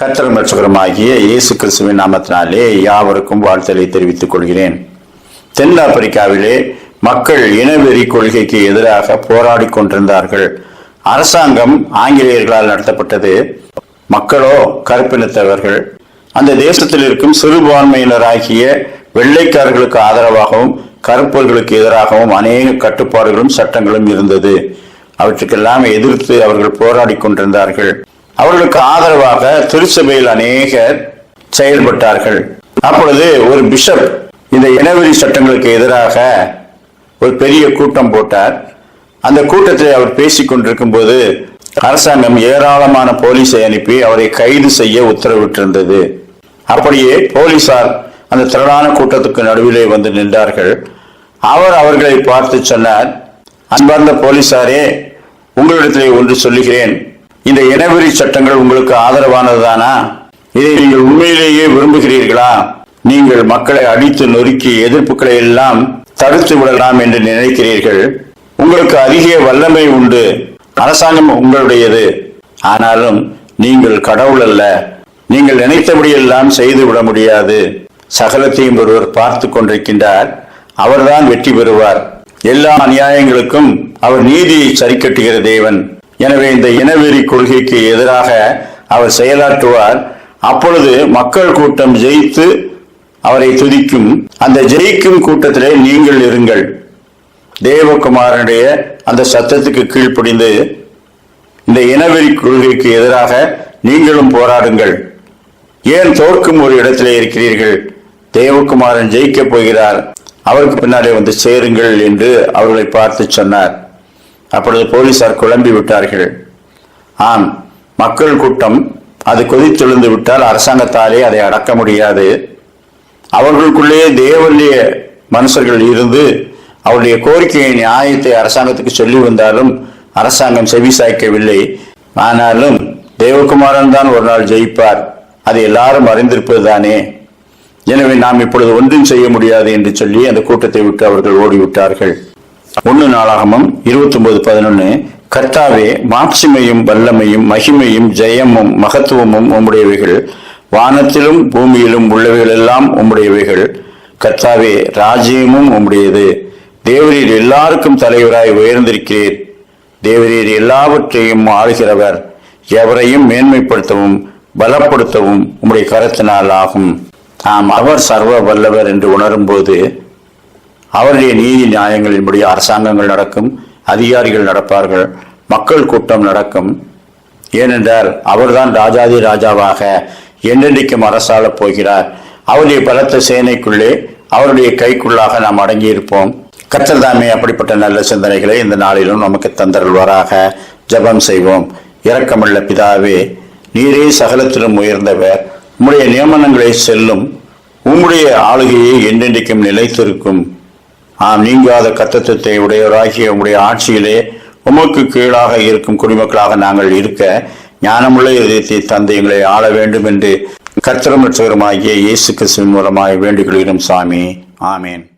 கர்த்தரும் ரட்சகருமாகிய இயேசு கிறிஸ்துவின் நாமத்தினாலே யாவருக்கும் வாழ்த்தலை தெரிவித்துக் கொள்கிறேன். தென்னாப்பிரிக்காவிலே மக்கள் இனவெறி கொள்கைக்கு எதிராக போராடி கொண்டிருந்தார்கள். அரசாங்கம் ஆங்கிலேயர்களால் நடத்தப்பட்டது. மக்களோ கருப்பினத்தவர்கள். அந்த தேசத்தில் இருக்கும் சிறுபான்மையினராகிய வெள்ளைக்காரர்களுக்கு ஆதரவாகவும் கருப்பர்களுக்கு எதிராகவும் அநேக கட்டுப்பாடுகளும் சட்டங்களும் இருந்தது. அவற்றுக்கெல்லாம் எதிர்த்து அவர்கள் போராடி கொண்டிருந்தார்கள். அவர்களுக்கு ஆதரவாக திருச்சபையில் அநேகர் செயல்பட்டார்கள். அப்பொழுது ஒரு பிஷப் இந்த இனவெறி சட்டங்களுக்கு எதிராக ஒரு பெரிய கூட்டம் போட்டார். அந்த கூட்டத்தில் அவர் பேசிக் கொண்டிருக்கும் போது அரசாங்கம் ஏராளமான போலீஸை அனுப்பி அவரை கைது செய்ய உத்தரவிட்டிருந்தது. அப்படியே போலீசார் அந்த திரளான கூட்டத்துக்கு நடுவிலே வந்து நின்றார்கள். அவர் அவர்களை பார்த்து சொன்னார் அன்பார்ந்த போலீசாரே உங்களிடத்திலே ஒன்று சொல்லுகிறேன். இந்த இனவெறி சட்டங்கள் உங்களுக்கு ஆதரவானதுதானா? இதை நீங்கள் உண்மையிலேயே விரும்புகிறீர்களா? நீங்கள் மக்களை அடித்து நொறுக்கி எதிர்ப்புகளை எல்லாம் தடுத்து விடலாம் என்று நினைக்கிறீர்கள். உங்களுக்கு அதிக வல்லமை உண்டு. அரசாங்கம் உங்களுடையது. ஆனாலும் நீங்கள் கடவுள் அல்ல. நீங்கள் நினைத்தபடியெல்லாம் செய்து விட முடியாது. சகலத்தையும் ஒருவர் பார்த்து கொண்டிருக்கின்றார். அவர்தான் வெற்றி பெறுவார். எல்லா அநியாயங்களுக்கும் அவர் நீதியை சரிக்கட்டுகிற தேவன். எனவே இந்த இனவெறி கொள்கைக்கு எதிராக அவர் செயலாற்றுவார். அப்பொழுது மக்கள் கூட்டம் ஜெயித்து அவரை துதிக்கும். அந்த ஜெயிக்கும் கூட்டத்திலே நீங்கள் இருங்கள். தேவகுமாரனுடைய அந்த சத்தத்துக்கு கீழ்ப்படிந்து இந்த இனவெறி கொள்கைக்கு எதிராக நீங்களும் போராடுங்கள். ஏன் தோற்கும் ஒரு இடத்திலே இருக்கிறீர்கள்? தேவகுமாரன் ஜெயிக்கப் போகிறார். அவருக்கு பின்னாலே வந்து சேருங்கள் என்று அவர்களை பார்த்து சொன்னார். அப்பொழுது போலீசார் குழம்பி விட்டார்கள். ஆம் மக்கள் கூட்டம் அது கொதித்தெழுந்து விட்டால் அரசாங்கத்தாலே அதை அடக்க முடியாது. அவர்களுக்குள்ளே தேவல்லிய மனுஷர்கள் இருந்து அவருடைய கோரிக்கையை நியாயத்தை அரசாங்கத்துக்கு சொல்லி வந்தாலும் அரசாங்கம் செவி சாய்க்கவில்லை. ஆனாலும் தேவகுமாரன் தான் ஒரு நாள் ஜெயிப்பார். அது எல்லாரும் அறிந்திருப்பது தானே எனவே நாம் இப்பொழுது ஒன்றும் செய்ய முடியாது என்று சொல்லி அந்த கூட்டத்தை விட்டு அவர்கள் ஓடிவிட்டார்கள். ஒன்னு நாளாகமும் இருபத்தி ஒன்பது பதினொன்னு. கர்த்தாவே மாட்சிமையும் வல்லமையும் மகிமையும் ஜெயமும் மகத்துவமும் உம்முடையவைகள். வானத்திலும் பூமியிலும் உள்ளவைகள் எல்லாம் உம்முடையவைகள். கர்த்தாவே ராஜ்யமும் உம்முடையது. தேவரீர் எல்லாருக்கும் தலைவராய் உயர்ந்திருக்கிறீர். தேவரீர் எல்லாவற்றையும் ஆளுகிறவர். எவரையும் மேன்மைப்படுத்தவும் பலப்படுத்தவும் உம்முடைய கருத்தினால் ஆகும். நாம் அவர் சர்வ வல்லவர் என்று உணரும்போது அவருடைய நீதி நியாயங்களின்படி அரசாங்கங்கள் நடக்கும் அதிகாரிகள் நடப்பார்கள் மக்கள் கூட்டம் நடக்கும். ஏனென்றால் அவர்தான் ராஜாதி ராஜாவாக என்றென்றைக்கும் அரசாளப் போகிறார். அவருடைய பலத்த சேனைக்குள்ளே அவருடைய கைக்குள்ளாக நாம் அடங்கியிருப்போம். கர்த்தர் தாமே அப்படிப்பட்ட நல்ல சிந்தனைகளை இந்த நாளிலும் நமக்கு தந்தருள்வாராக. ஜெபம் செய்வோம். இரக்கமுள்ள பிதாவே நீரே சகலத்திலும் உயர்ந்தவர். உம்முடைய நியமனங்களை செல்லும். உம்முடைய ஆளுகையை என்றென்றைக்கும் நிலைத்திருக்கும். ஆம் நீங்காத கத்தத்தத்தை உடையவராகிய உங்களுடைய ஆட்சியிலே உமக்கு கீழாக இருக்கும் குடிமக்களாக நாங்கள் இருக்க ஞானமுள்ள இதயத்தை தந்து எங்களை ஆள வேண்டும் என்று கர்த்தரும் இயேசு கிறிஸ்துவின் மூலமாக வேண்டுகொள்கிறோம் சாமி. ஆமேன்.